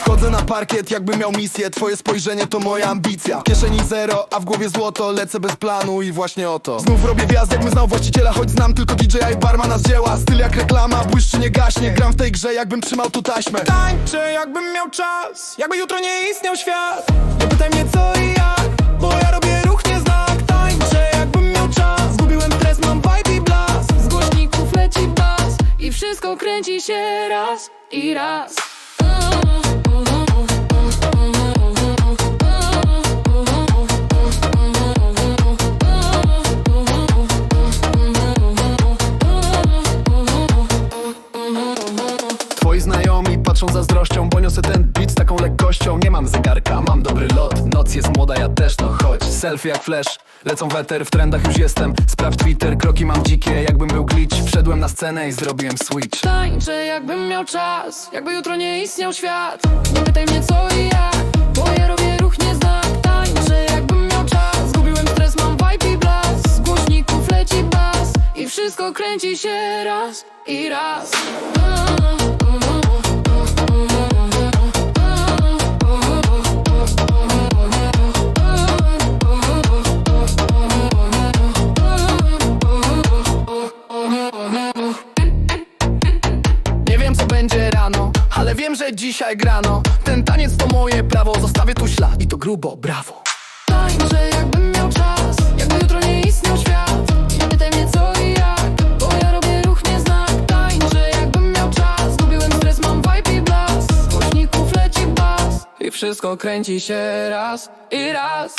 Wchodzę na parkiet, jakby miał misję. Twoje spojrzenie to moja ambicja. W kieszeni zero, a w głowie złoto. Lecę bez planu i właśnie o to. Znów robię wjazd, jakbym znał właściciela. Choć znam tylko DJ-a i barmana z dzieła. Styl jak reklama, błyszczy nie gaśnie. Gram w tej grze, jakbym trzymał tu taśmę. Tańczę, jakbym miał czas. Jakby jutro nie istniał świat. Nie pytaj mnie co i jak. Wszystko kręci się raz i raz. Twoi znajomi patrzą zazdrością, bo niosę ten beat z taką lekkością Nie mam zegarka, mam dobry lot Noc jest młoda, ja też no chodź Selfie jak flash, lecą weter, w trendach już jestem Sprawdź Twitter, kroki mam dzikie, jakbym był glitch Wszedłem na scenę i zrobiłem switch Tańczę jakbym miał czas, jakby jutro nie istniał świat. Nie pytaj mnie co i jak, bo ja robię ruch nie znak. Tańczę jakbym miał czas, zgubiłem stres, mam vibe i blask. Z głośników leci bas i wszystko kręci się raz i raz. Wiem, że dzisiaj grano Ten taniec to moje prawo, zostawię tu ślad i to grubo, brawo Tańczę jakbym miał czas, jakby jutro nie istniał świat. Nie pytaj mnie co i jak, bo ja robię ruch nie znak. Tańczę jakbym miał czas, zgubiłem stres, mam vibe i blask. Z głośników leci bas i wszystko kręci się raz i raz.